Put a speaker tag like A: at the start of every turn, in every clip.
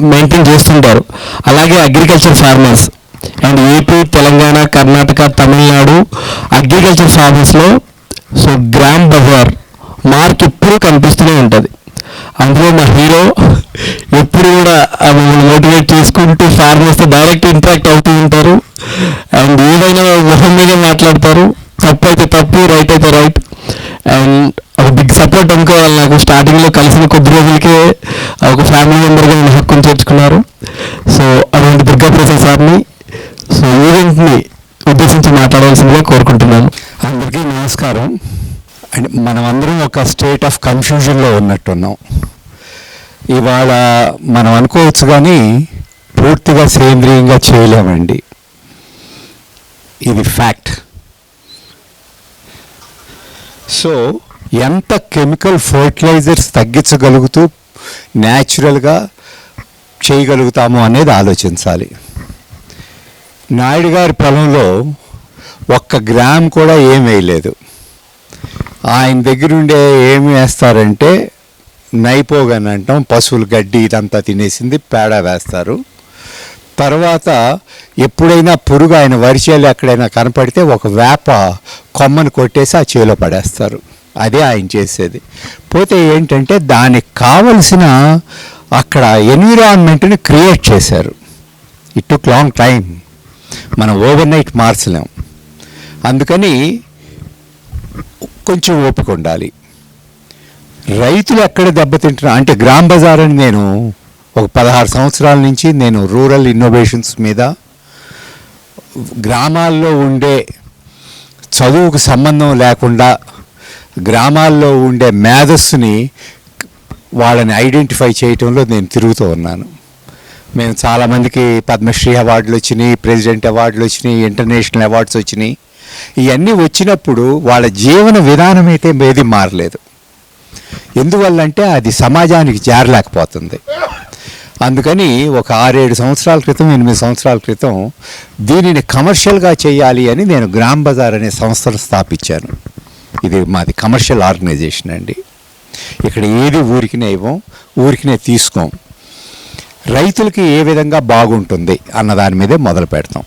A: Maintain చేస్తుంటారు. అలాగే agriculture farmers. And AP Telangana Karnataka Tamil Nadu agriculture ఫార్మర్స్లో so Gram Bazaar mark ఎప్పుడూ కనిపిస్తూనే ఉంటుంది. అందులో మా హీరో ఎప్పుడు కూడా మమ్మల్ని మోటివేట్ చేసుకుంటూ ఫార్మర్స్తో డైరెక్ట్ ఇంటరాక్ట్ అవుతూ ఉంటారు. అండ్ ఏదైనా మొహం మీద మాట్లాడతారు. తప్పు అయితే తప్పు రైట్ అయితే రైట్. అండ్ ఒక బిగ్ సపోర్ట్ అనుకోవాలి నాకు. స్టార్టింగ్లో కలిసిన కొద్ది రోజులకే ఒక ఫ్యామిలీ మెంబర్గా నేను హక్కును చేర్చుకున్నారు. సో అలాంటి దుర్గా ప్రసాద్ సార్ని సో ఈవెంట్ని ఉద్దేశించి మాట్లాడవలసిందిగా కోరుకుంటున్నాను.
B: అందరికీ నమస్కారం. అండ్ మనమందరం ఒక స్టేట్ ఆఫ్ కన్ఫ్యూజన్లో ఉన్నట్టున్నాం. ఇవాళ మనం అనుకోవచ్చు కానీ పూర్తిగా సేంద్రియంగా చేయలేమండి. ఇది ఫ్యాక్ట్ సో ఎంత కెమికల్ ఫర్టిలైజర్స్ తగ్గించగలుగుతూ న్యాచురల్గా చేయగలుగుతాము అనేది ఆలోచించాలి. నాయుడు గారి పొలంలో ఒక్క గ్రామ్ కూడా ఏం వేయలేదు. ఆయన దగ్గరుండే ఏమి వేస్తారంటే నైపోగన్ అంటాం పశువుల గడ్డి ఇదంతా తినేసింది పేడ వేస్తారు. తర్వాత ఎప్పుడైనా పురుగు ఆయన వరిచేలు ఎక్కడైనా కనపడితే ఒక వేప కొమ్మను కొట్టేసి ఆ చేలో పడేస్తారు. అదే ఆయన చేసేది. పోతే ఏంటంటే దానికి కావలసిన అక్కడ ఎన్విరాన్మెంట్ని క్రియేట్ చేశారు. ఇట్ టుక్ లాంగ్ టైం మనం ఓవర్ నైట్ మార్చలేం. అందుకని కొంచెం ఓపిక ఉండాలి. రైతులు ఎక్కడ దెబ్బతింటున్నా అంటే గ్రామ్ బజార్ అని నేను ఒక పదహారు సంవత్సరాల నుంచి నేను రూరల్ ఇన్నోవేషన్స్ మీద గ్రామాల్లో ఉండే చదువుకు సంబంధం లేకుండా గ్రామాల్లో ఉండే మేధస్సుని వాళ్ళని ఐడెంటిఫై చేయటంలో నేను తిరుగుతూ ఉన్నాను. మేము చాలామందికి పద్మశ్రీ అవార్డులు వచ్చినాయి ప్రెసిడెంట్ అవార్డులు వచ్చినాయి ఇంటర్నేషనల్ అవార్డ్స్ వచ్చినాయి. ఇవన్నీ వచ్చినప్పుడు వాళ్ళ జీవన విధానం అయితే ఏది మారలేదు. ఎందువల్లంటే అది సమాజానికి జారలేకపోతుంది. అందుకని ఒక ఆరేడు సంవత్సరాల క్రితం ఎనిమిది సంవత్సరాల క్రితం దీనిని కమర్షియల్గా చేయాలి అని నేను గ్రామ్ బజార్ అనే సంస్థను స్థాపించాను. ఇది మాది కమర్షియల్ ఆర్గనైజేషన్ అండి. ఇక్కడ ఏది ఊరికినే ఇవ్వం ఊరికినే తీసుకోం. రైతులకి ఏ విధంగా బాగుంటుంది అన్న దాని మీదే మొదలు పెడతాం.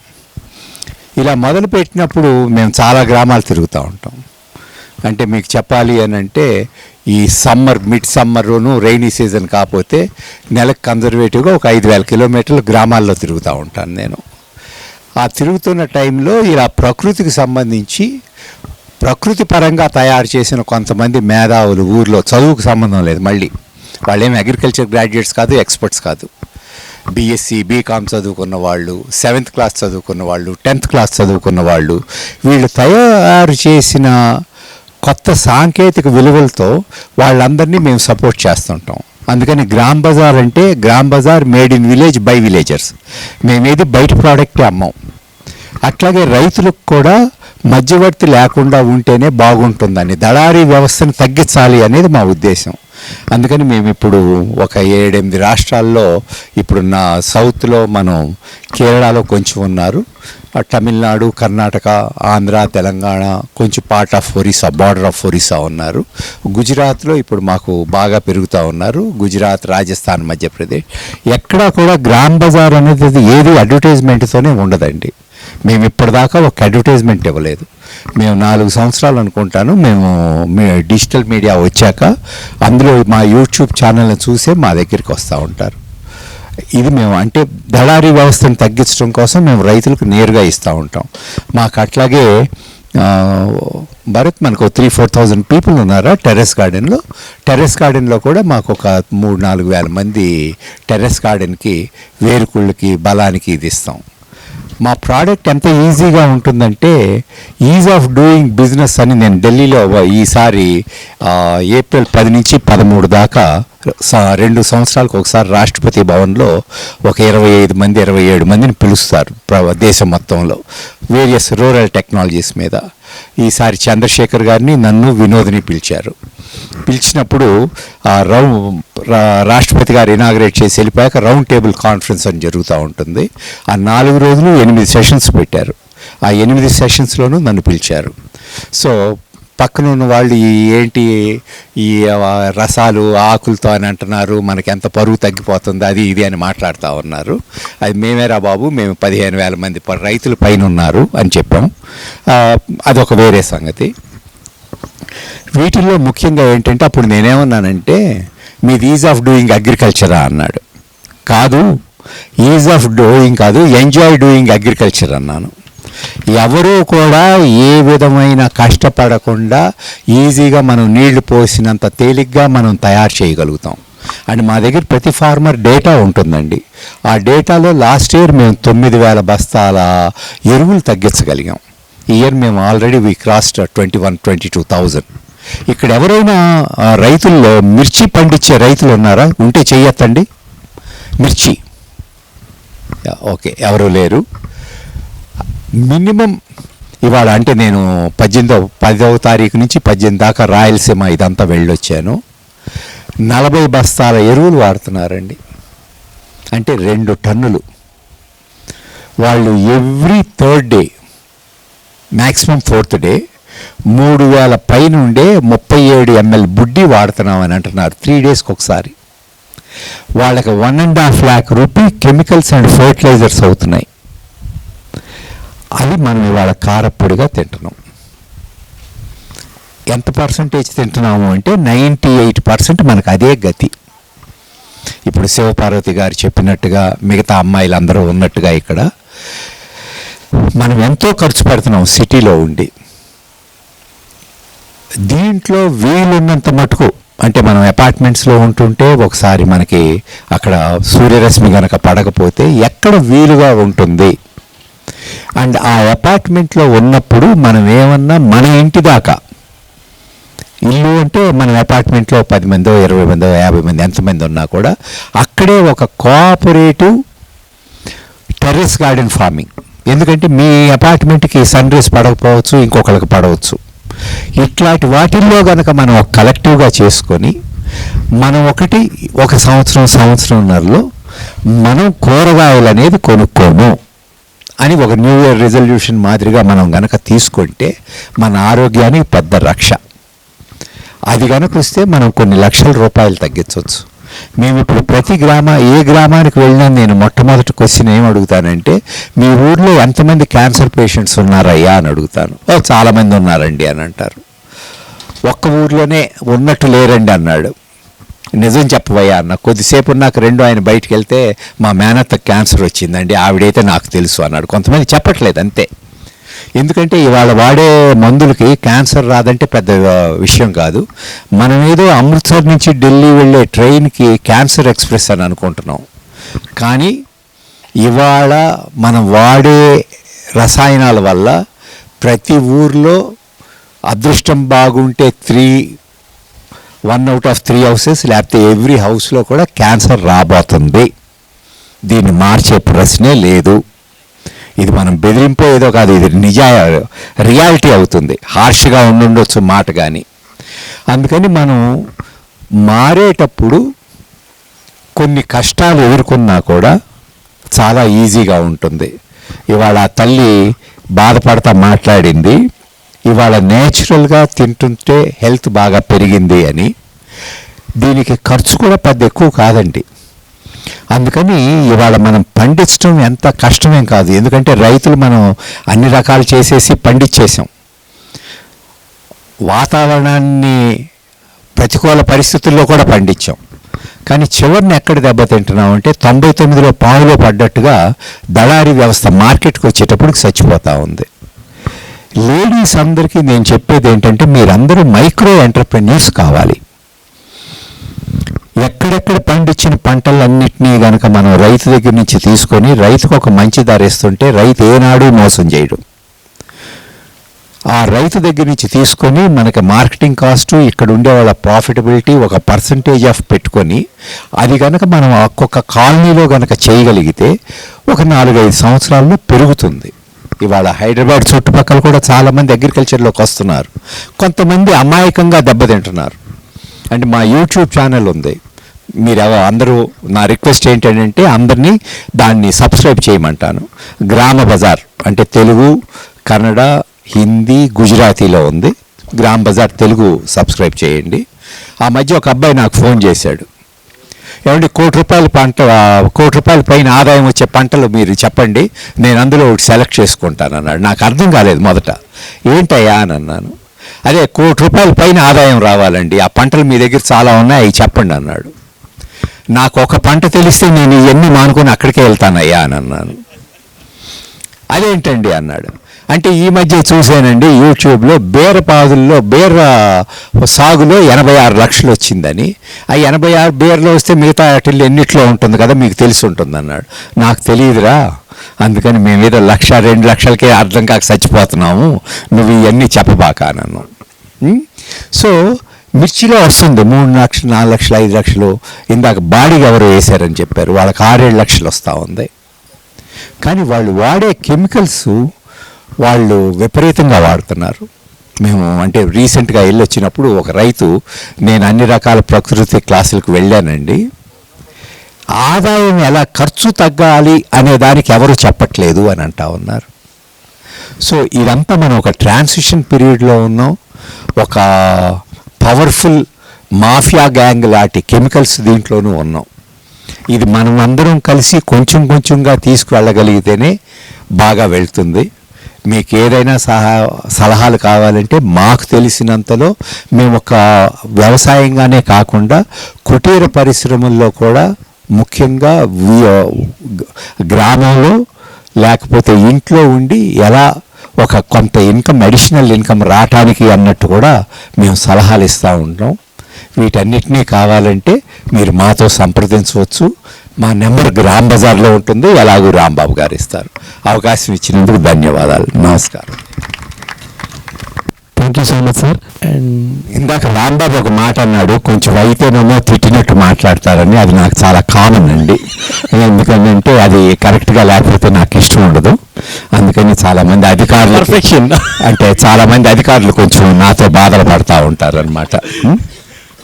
B: ఇలా మొదలు పెట్టినప్పుడు మేము చాలా గ్రామాలు తిరుగుతూ ఉంటాం. అంటే మీకు చెప్పాలి అని అంటే ఈ సమ్మర్ మిడ్ సమ్మర్లోనూ రైనీ సీజన్ కాకపోతే నెలకు కన్జర్వేటివ్గా ఒక ఐదు వేల కిలోమీటర్లు గ్రామాల్లో తిరుగుతూ ఉంటాను నేను. ఆ తిరుగుతున్న టైంలో ఇలా ప్రకృతికి సంబంధించి ప్రకృతి పరంగా తయారు చేసిన కొంతమంది మేధావులు ఊర్లో చదువుకు సంబంధం లేదు మళ్ళీ. వాళ్ళేమి అగ్రికల్చర్ గ్రాడ్యుయేట్స్ కాదు ఎక్స్పర్ట్స్ కాదు. బీఎస్సీ బీకామ్ చదువుకున్న వాళ్ళు సెవెంత్ క్లాస్ చదువుకున్న వాళ్ళు టెన్త్ క్లాస్ చదువుకున్న వాళ్ళు వీళ్ళు తయారు చేసిన కొత్త సాంకేతిక విలువలతో వాళ్ళందరినీ మేము సపోర్ట్ చేస్తుంటాం. అందుకని గ్రామ్ బజార్ అంటే Gram Bazaar made in village by villagers మేమేది బయట ప్రోడక్టే అమ్మాం. అట్లాగే రైతులకు కూడా మధ్యవర్తి లేకుండా ఉంటేనే బాగుంటుందని దళారీ వ్యవస్థను తగ్గించాలి అనేది మా ఉద్దేశం. అందుకని మేము ఇప్పుడు ఒక ఏడెనిమిది రాష్ట్రాల్లో ఇప్పుడున్న సౌత్లో మనం కేరళలో కొంచెం ఉన్నారు. తమిళనాడు కర్ణాటక ఆంధ్ర తెలంగాణ కొంచెం part of Orissa border of Orissa ఉన్నారు. గుజరాత్లో ఇప్పుడు మాకు బాగా పెరుగుతూ ఉన్నారు. గుజరాత్ రాజస్థాన్ మధ్యప్రదేశ్. ఎక్కడా కూడా గ్రామ్ బజార్ అనేది ఏది అడ్వర్టైజ్మెంట్తోనే ఉండదండి. మేము ఇప్పటిదాకా ఒక అడ్వర్టైజ్మెంట్ ఇవ్వలేదు. మేము నాలుగు సంవత్సరాలు అనుకుంటాను మేము మీ డిజిటల్ మీడియా వచ్చాక అందులో మా యూట్యూబ్ ఛానల్ని చూసే మా దగ్గరికి వస్తూ ఉంటారు. ఇది మేము అంటే దళారీ వ్యవస్థను తగ్గించడం కోసం మేము రైతులకు నేరుగా ఇస్తూ ఉంటాం. మాకు అట్లాగే భరత్ మనకు త్రీ ఫోర్ థౌజండ్ పీపుల్ ఉన్నారా టెర్రస్ గార్డెన్లో? టెర్రస్ గార్డెన్లో కూడా మాకు ఒక మూడు నాలుగు వేల మంది టెర్రస్ గార్డెన్కి వేరుకుళ్ళకి బలానికి ఇది ఇస్తాం. మా ప్రోడక్ట్ ఎంత ఈజీగా ఉంటుందంటే ఈజ్ ఆఫ్ డూయింగ్ బిజినెస్ అని నేను ఢిల్లీలో ఈసారి ఏప్రిల్ పది నుంచి పదమూడు దాకా రెండు సంవత్సరాలకు ఒకసారి రాష్ట్రపతి భవన్లో ఒక ఇరవై ఐదు మంది ఇరవై ఏడు మందిని పిలుస్తారు ప్ర- దేశం మొత్తంలో వేరియస్ రూరల్ టెక్నాలజీస్ మీద. ఈసారి చంద్రశేఖర్ గారిని నన్ను వినోద్ని పిలిచారు. పిలిచినప్పుడు ఆ రాష్ట్రపతి గారు ఇనాగ్రేట్ చేసి వెళ్ళిపోయాక రౌండ్ టేబుల్ కాన్ఫరెన్స్ అని జరుగుతూ ఉంటుంది. ఆ నాలుగు రోజులు ఎనిమిది సెషన్స్ పెట్టారు. ఆ ఎనిమిది సెషన్స్లోనూ నన్ను పిలిచారు. సో పక్కన ఉన్న వాళ్ళు ఈ ఏంటి ఈ రసాలు ఆకులతో అని అంటున్నారు మనకి ఎంత పరువు తగ్గిపోతుంది అది ఇది అని మాట్లాడుతూ ఉన్నారు. అది మేమేరా బాబు మేము పదిహేను వేల మంది ప- రైతులు పైన ఉన్నారు అని చెప్పాం. అదొక వేరే సంగతి. వీటిల్లో ముఖ్యంగా ఏంటంటే అప్పుడు నేనేమన్నానంటే మీది ఈజ్ ఆఫ్ డూయింగ్ అగ్రికల్చరా అన్నాడు. కాదు ఈజ్ ఆఫ్ డూయింగ్ కాదు ఎంజాయ్ డూయింగ్ అగ్రికల్చర్ అన్నాను. ఎవరూ కూడా ఏ విధమైన కష్టపడకుండా ఈజీగా మనం నీళ్ళు పోసినంత తేలిగ్గా మనం తయారు చేయగలుగుతాం. అండ్ మా దగ్గర ప్రతి ఫార్మర్ డేటా ఉంటుందండి. ఆ డేటాలో లాస్ట్ ఇయర్ మేము తొమ్మిది వేల బస్తాల ఎరువులు తగ్గించగలిగాం. ఇయర్ మేము already we crossed twenty one twenty two thousand. ఇక్కడ ఎవరైనా రైతుల్లో మిర్చి పండించే రైతులు ఉన్నారా? ఉంటే చెయ్యొద్దండి మిర్చి. ఓకే ఎవరు లేరు. మినిమం ఇవాళ అంటే నేను పద్దెనిమిదవ పదవ తారీఖు నుంచి పద్దెనిమిది దాకా రాయలసీమ ఇదంతా వెళ్ళొచ్చాను. నలభై బస్తాల ఎరువులు వాడుతున్నారండి. అంటే రెండు టన్నులు. వాళ్ళు every third day maximum fourth day మూడు వేల పైనుండే ముప్పై ఏడు ఎంఎల్ బుడ్డి వాడుతున్నామని అంటున్నారు. త్రీ డేస్కి ఒకసారి. వాళ్ళకి one and half lakh rupee chemicals and fertilisers అవుతున్నాయి. అది మనం ఇవాళ కారప్పొడిగా తింటున్నాం. ఎంత పర్సంటేజ్ తింటున్నాము అంటే నైంటీ ఎయిట్ పర్సెంట్ మనకు అదే గతి. ఇప్పుడు శివపార్వతి గారు చెప్పినట్టుగా మిగతా అమ్మాయిలు అందరూ ఉన్నట్టుగా ఇక్కడ మనం ఎంతో ఖర్చు పెడుతున్నాం సిటీలో ఉండి. దీంట్లో వీలున్నంత మటుకు అంటే మనం అపార్ట్మెంట్స్లో ఉంటుంటే ఒకసారి మనకి అక్కడ సూర్యరశ్మి కనుక పడకపోతే ఎక్కడ వీలుగా ఉంటుంది. అండ్ ఆ అపార్ట్మెంట్లో ఉన్నప్పుడు మనం ఏమన్నా మన ఇంటి దాకా. ఇల్లు అంటే మన అపార్ట్మెంట్లో పది మందో ఇరవై మందో యాభై మంది ఎంతమంది ఉన్నా కూడా అక్కడే ఒక కోఆపరేటివ్ టెర్రస్ గార్డెన్ ఫార్మింగ్. ఎందుకంటే మీ అపార్ట్మెంట్కి సన్ రైజ్ పడకపోవచ్చు ఇంకొకరికి పడవచ్చు. ఇట్లాంటి వాటిల్లో కనుక మనం ఒక కలెక్టివ్గా చేసుకొని మనం ఒకటి ఒక సంవత్సరం సంవత్సరంన్నరలో మనం కూరగాయలు అనేది కొనుక్కోము అని ఒక న్యూ ఇయర్ రిజల్యూషన్ మాదిరిగా మనం గనక తీసుకుంటే మన ఆరోగ్యానికి పెద్ద రక్ష. అది కనుక వస్తే మనం కొన్ని లక్షల రూపాయలు తగ్గించవచ్చు. మేము ఇప్పుడు ప్రతి గ్రామ ఏ గ్రామానికి వెళ్ళినా నేను మొట్టమొదటి క్వశ్చన్ ఏం అడుగుతానంటే మీ ఊర్లో ఎంతమంది క్యాన్సర్ పేషెంట్స్ ఉన్నారయ్యా అని అడుగుతాను. చాలామంది ఉన్నారండి అని అంటారు. ఒక్క ఊర్లోనే ఉన్నట్టు లేరండి అన్నాడు. నిజం చెప్పవయ్యా అన్న కొద్దిసేపు నాకు రెండు ఆయన బయటికి వెళ్తే మా మేనత్త క్యాన్సర్ వచ్చిందండి ఆవిడైతే నాకు తెలుసు అన్నాడు. కొంతమంది చెప్పట్లేదు అంతే. ఎందుకంటే ఇవాళ వాడే మందులకి క్యాన్సర్ రాదంటే పెద్ద విషయం కాదు. మనం ఏదో అమృత్సర్ నుంచి ఢిల్లీ వెళ్ళే ట్రైన్కి క్యాన్సర్ ఎక్స్ప్రెస్ అని అనుకుంటున్నాం. కానీ ఇవాళ మనం వాడే రసాయనాల వల్ల ప్రతి ఊర్లో అదృష్టం బాగుంటే three one out of three houses లేకపోతే ఎవ్రీ హౌస్లో కూడా క్యాన్సర్ రాబోతుంది. దీన్ని మార్చే ప్రశ్నే లేదు. ఇది మనం బెదిరింపు ఏదో కాదు ఇది నిజా రియాలిటీ అవుతుంది. హార్ష్గా ఉండుండొచ్చు మాట కానీ అందుకని మనం మారేటప్పుడు కొన్ని కష్టాలు ఎదుర్కొన్నా కూడా చాలా ఈజీగా ఉంటుంది. ఇవాళ ఆ తల్లి బాధపడతా మాట్లాడింది. ఇవాళ నేచురల్గా తింటుంటే హెల్త్ బాగా పెరిగింది అని. దీనికి ఖర్చు కూడా పెద్ద ఎక్కువ కాదండి. అందుకని ఇవాళ మనం పండించడం ఎంత కష్టమేం కాదు. ఎందుకంటే రైతులు మనం అన్ని రకాలు చేసేసి పండించేసాం వాతావరణాన్ని ప్రతికూల పరిస్థితుల్లో కూడా పండించాం. కానీ చివరిని ఎక్కడ దెబ్బతింటున్నాం అంటే తొంభై తొమ్మిదిలో పావులో పడ్డట్టుగా దళారీ వ్యవస్థ మార్కెట్కి వచ్చేటప్పుడు చచ్చిపోతూ ఉంది. లేడీస్ అందరికీ నేను చెప్పేది ఏంటంటే మీరందరూ మైక్రో ఎంటర్ప్రెన్యూర్స్ కావాలి. ఎక్కడెక్కడ పండించిన పంటలన్నింటినీ గనక మనం రైతు దగ్గర నుంచి తీసుకొని రైతుకు ఒక మంచి ధర ఇస్తుంటే రైతు ఏనాడు మోసం చేయడు. ఆ రైతు దగ్గర నుంచి తీసుకొని మనకి మార్కెటింగ్ కాస్ట్ ఇక్కడ ఉండే వాళ్ళ ప్రాఫిటబిలిటీ ఒక పర్సంటేజ్ ఆఫ్ పెట్టుకొని అది కనుక మనం ఒక్కొక్క కాలనీలో గనక చేయగలిగితే ఒక నాలుగైదు సంవత్సరాల్లో పెరుగుతుంది. ఇవాళ హైదరాబాద్ చుట్టుపక్కల కూడా చాలామంది అగ్రికల్చర్లోకి వస్తున్నారు. కొంతమంది అమాయకంగా దెబ్బతింటున్నారు. అంటే మా యూట్యూబ్ ఛానల్ ఉంది. మీరు అందరూ నా రిక్వెస్ట్ ఏంటంటే అందరినీ దాన్ని సబ్స్క్రైబ్ చేయమంటాను. గ్రామ బజార్ అంటే తెలుగు కన్నడ హిందీ గుజరాతీలో ఉంది. గ్రామ్ బజార్ తెలుగు సబ్స్క్రైబ్ చేయండి. ఆ మధ్య ఒక అబ్బాయి నాకు ఫోన్ చేశాడు. ఏమంటే కోటి రూపాయల పంట కోటి రూపాయల పైన ఆదాయం వచ్చే పంటలు మీరు చెప్పండి. నేను అందులో ఒకటి సెలెక్ట్ చేసుకుంటాను అన్నాడు. నాకు అర్థం కాలేదు మొదట. ఏంటయ్యా అని అన్నాను. అదే కోటి రూపాయల పైన ఆదాయం రావాలండి. ఆ పంటలు మీ దగ్గర చాలా ఉన్నాయి అవి చెప్పండి అన్నాడు. నాకు ఒక పంట తెలిస్తే నేను ఇవన్నీ మానుకొని అక్కడికే వెళ్తానయ్యా అని అన్నాను. అదేంటండి అన్నాడు. అంటే ఈ మధ్య చూశానండి యూట్యూబ్లో బీరపాదుల్లో బీర సాగులో ఎనభై ఆరు లక్షలు వచ్చిందని. ఆ ఎనభై ఆరు బీరలో వస్తే మిగతా వాటిల్లో ఎన్నిట్లో ఉంటుంది కదా మీకు తెలిసి ఉంటుంది అన్నాడు. నాకు తెలియదురా అందుకని మేము ఏదో లక్ష రెండు లక్షలకే అర్థం కాక చచ్చిపోతున్నాము నువ్వు ఇవన్నీ చెప్పబాక అన్నాను. సో మిర్చిలో వస్తుంది మూడు లక్షలు నాలుగు లక్షలు ఐదు లక్షలు. ఇందాక బాడీగా ఎవరు వేశారని చెప్పారు. వాళ్ళకి ఆరేడు లక్షలు వస్తూ ఉంది. కానీ వాళ్ళు వాడే కెమికల్స్ వాళ్ళు విపరీతంగా వాడుతున్నారు. మేము అంటే రీసెంట్గా వెళ్ళి వచ్చినప్పుడు ఒక రైతు నేను అన్ని రకాల ప్రకృతి క్లాసులకు వెళ్ళానండి. ఆదాయం ఎలా ఖర్చు తగ్గాలి అనే దానికి ఎవరు చెప్పట్లేదు అని అంటా ఉన్నారు. సో ఇదంతా మనం ఒక ట్రాన్సిషన్ పీరియడ్లో ఉన్నాం. ఒక పవర్ఫుల్ మాఫియా గ్యాంగ్ లాంటి కెమికల్స్ దీంట్లోనూ ఉన్నాం. ఇది మనం అందరం కలిసి కొంచెం కొంచెంగా తీసుకువెళ్ళగలిగితేనే బాగా వెళ్తుంది. మీకు ఏదైనా సహా సలహాలు కావాలంటే మాకు తెలిసినంతలో మేము ఒక వ్యవసాయంగానే కాకుండా కుటీర పరిశ్రమల్లో కూడా ముఖ్యంగా గ్రామంలో లేకపోతే ఇంట్లో ఉండి ఎలా ఒక కొంత ఇన్కమ్ అడిషనల్ ఇన్కమ్ రావటానికి అన్నట్టు కూడా మేము సలహాలు ఇస్తూ ఉంటాం. వీటన్నిటినీ కావాలంటే మీరు మాతో సంప్రదించవచ్చు. మా నెంబర్ గ్రామ్ బజార్లో ఉంటుంది. ఎలాగూ రాంబాబు గారు ఇస్తారు. అవకాశం ఇచ్చినందుకు ధన్యవాదాలు. నమస్కారం.
A: Thank you so much sir and
B: ఇందాక రాంబాబు ఒక మాట అన్నాడు కొంచెం అయితేనేమో తిట్టినట్టు మాట్లాడతారని అది నాకు చాలా కామన్ అండి. ఎందుకంటే అది కరెక్ట్గా లేకపోతే నాకు ఇష్టం ఉండదు. అందుకని చాలా మంది అధికారులు. అంటే చాలా మంది అధికారులు కొంచెం నాతో బాధలు పడతా ఉంటారు అనమాట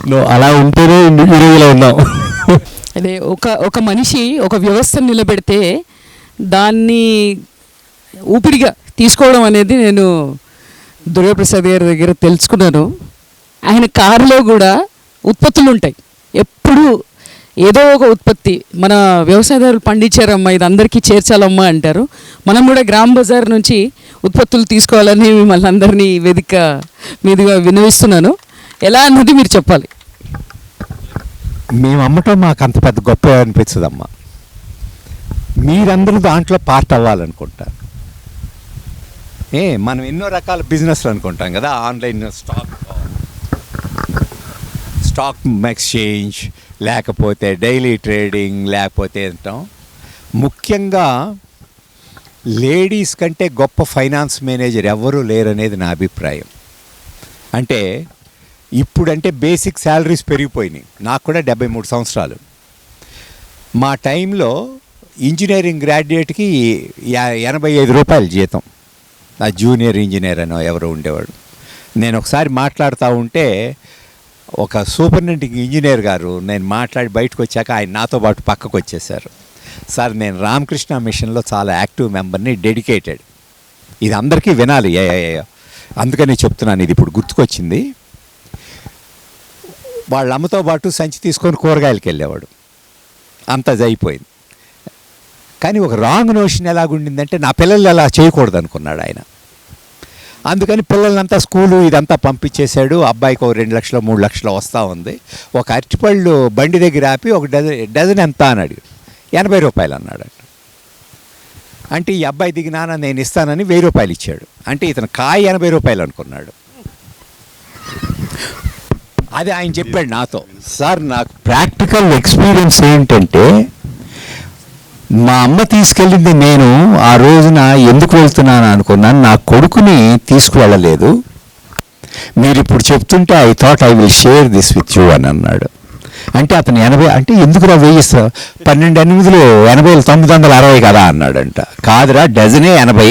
A: నువ్వు అలా ఉంటేనే ఈ రోజులో ఉన్నాం.
C: అదే ఒక ఒక మనిషి ఒక వ్యవస్థను నిలబెడితే దాన్ని ఊపిరిగా తీసుకోవడం అనేది నేను దుర్గాప్రసాద్ గారి దగ్గర తెలుసుకున్నాను. ఆయన కారులో కూడా ఉత్పత్తులు ఉంటాయి. ఎప్పుడు ఏదో ఒక ఉత్పత్తి. మన వ్యవసాయదారులు పండించారమ్మా ఇది అందరికీ చేర్చాలమ్మా అంటారు. మనం కూడా గ్రామ్ బజార్ నుంచి ఉత్పత్తులు తీసుకోవాలని మిమ్మల్ని అందరినీ వేదిక మీదుగా వినవిస్తున్నాను ఎలా అన్నది మీరు చెప్పాలి.
B: మేము అమ్మటం మాకు అంత పెద్ద గొప్ప అనిపించదమ్మా. మీరందరూ దాంట్లో పార్ట్ అవ్వాలనుకుంటారు. ఏ మనం ఎన్నో రకాల బిజినెస్లు అనుకుంటాం కదా ఆన్లైన్ స్టాక్ స్టాక్ ఎక్స్చేంజ్ లేకపోతే డైలీ ట్రేడింగ్ లేకపోతే అంటాం ముఖ్యంగా లేడీస్ కంటే గొప్ప ఫైనాన్స్ మేనేజర్ ఎవ్వరూ లేరనేది నా అభిప్రాయం. అంటే ఇప్పుడంటే బేసిక్ శాలరీస్ పెరిగిపోయినాయి. నాకు కూడా డెబ్బై మూడు సంవత్సరాలు. మా టైంలో ఇంజనీరింగ్ గ్రాడ్యుయేట్కి ఎనభై ఐదు రూపాయలు జీతం. నా జూనియర్ ఇంజనీర్ అని ఎవరో ఉండేవాడు. నేను ఒకసారి మాట్లాడుతూ ఉంటే ఒక సూపరింటెండింగ్ ఇంజనీర్ గారు నేను మాట్లాడి బయటకు వచ్చాక ఆయన నాతో పాటు పక్కకు వచ్చేసారు సార్ నేను రామకృష్ణ మిషన్లో చాలా యాక్టివ్ మెంబర్ని డెడికేటెడ్. ఇది అందరికీ వినాలి. ఏ. అందుకని చెప్తున్నాను ఇది ఇప్పుడు గుర్తుకొచ్చింది. వాళ్ళ అమ్మతో పాటు సంచి తీసుకొని కూరగాయలకి వెళ్ళేవాడు. అంత అయిపోయింది. కానీ ఒక రాంగ్ నోషన్ ఎలాగుండిందంటే నా పిల్లలు అలా చేయకూడదు అనుకున్నాడు ఆయన. అందుకని పిల్లలంతా స్కూలు ఇదంతా పంపించేశాడు. అబ్బాయికి ఒక రెండు లక్షలు మూడు లక్షలు వస్తూ ఉంది. ఒక అరటిపళ్ళు బండి దగ్గర ఆపి ఒక డజన్ డజన్ ఎంత అని అడిగాడు. ఎనభై రూపాయలు అన్నాడు అంటే ఈ అబ్బాయి దిగినాన నేను ఇస్తానని వెయ్యి రూపాయలు ఇచ్చాడు. అంటే ఇతను కాయ ఎనభై రూపాయలు అనుకున్నాడు. అది ఆయన చెప్పాడు నాతో. సార్ నాకు ప్రాక్టికల్ ఎక్స్పీరియన్స్ ఏంటంటే మా అమ్మ తీసుకెళ్ళింది నేను ఆ రోజున ఎందుకు వెళ్తున్నాను అనుకున్నాను నా కొడుకుని తీసుకువెళ్ళలేదు. మీరు ఇప్పుడు చెప్తుంటే I thought I will share this with you అని అన్నాడు. అంటే అతను ఎనభై అంటే ఎందుకురా వెయ్యి పన్నెండు ఎనిమిదిలో ఎనభై తొమ్మిది వందల అరవై కదా అన్నాడంట. కాదురా డజనే ఎనభై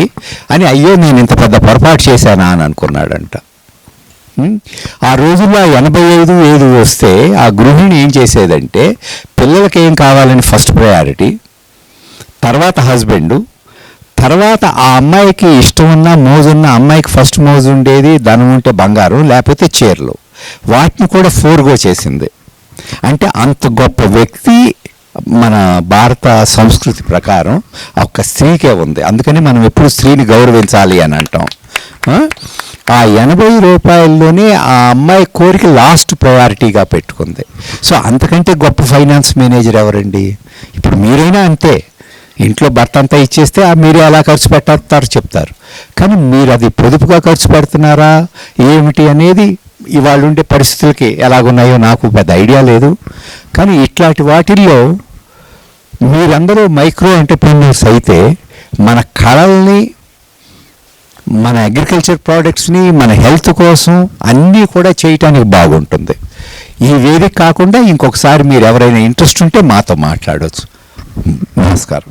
B: అని అయ్యో నేను ఇంత పెద్ద పొరపాటు చేశానా అని అనుకున్నాడంట. ఆ రోజుల్లో ఆ ఎనభై ఐదు ఏడు వస్తే ఆ గృహిణి ఏం చేసేదంటే పిల్లలకి ఏం కావాలని ఫస్ట్ ప్రయారిటీ తర్వాత హస్బెండ్ తర్వాత ఆ అమ్మాయికి ఇష్టం ఉన్న మోజు ఉన్న అమ్మాయికి ఫస్ట్ మోజు ఉండేది ధనం ఉంటే బంగారం లేకపోతే చీరలు. వాటిని కూడా ఫోర్గో చేసింది. అంటే అంత గొప్ప వ్యక్తి మన భారత సంస్కృతి ప్రకారం ఒక స్త్రీకే ఉంది. అందుకని మనం ఎప్పుడు స్త్రీని గౌరవించాలి అని అంటాం. ఆ? ఆ ఎనభై రూపాయల్లోనే ఆ అమ్మాయి కోరిక లాస్ట్ ప్రయారిటీగా పెట్టుకుంది. సో అంతకంటే గొప్ప ఫైనాన్స్ మేనేజర్ ఎవరండి? ఇప్పుడు మీరైనా అంతే. ఇంట్లో భర్త అంతా ఇచ్చేస్తే ఆ మీరు ఎలా ఖర్చు పెట్టారు చెప్తారు. కానీ మీరు అది పొదుపుగా ఖర్చు పెడుతున్నారా? ఏమిటి అనేది ఇవాళ ఉండే పరిస్థితులకి ఎలాగున్నాయో నాకు పెద్ద ఐడియా లేదు. కానీ ఇట్లాంటి వాటిల్లో మీరందరూ మైక్రో ఎంటర్ప్రీనర్స్ అయితే మన కళల్ని మన అగ్రికల్చర్ ప్రోడక్ట్స్ని మన హెల్త్ కోసం అన్నీ కూడా చేయటానికి బాగుంటుంది. ఈ వేదిక కాకుండా ఇంకొకసారి మీరు ఎవరైనా ఇంట్రెస్ట్ ఉంటే మాతో మాట్లాడవచ్చు నమస్కారం.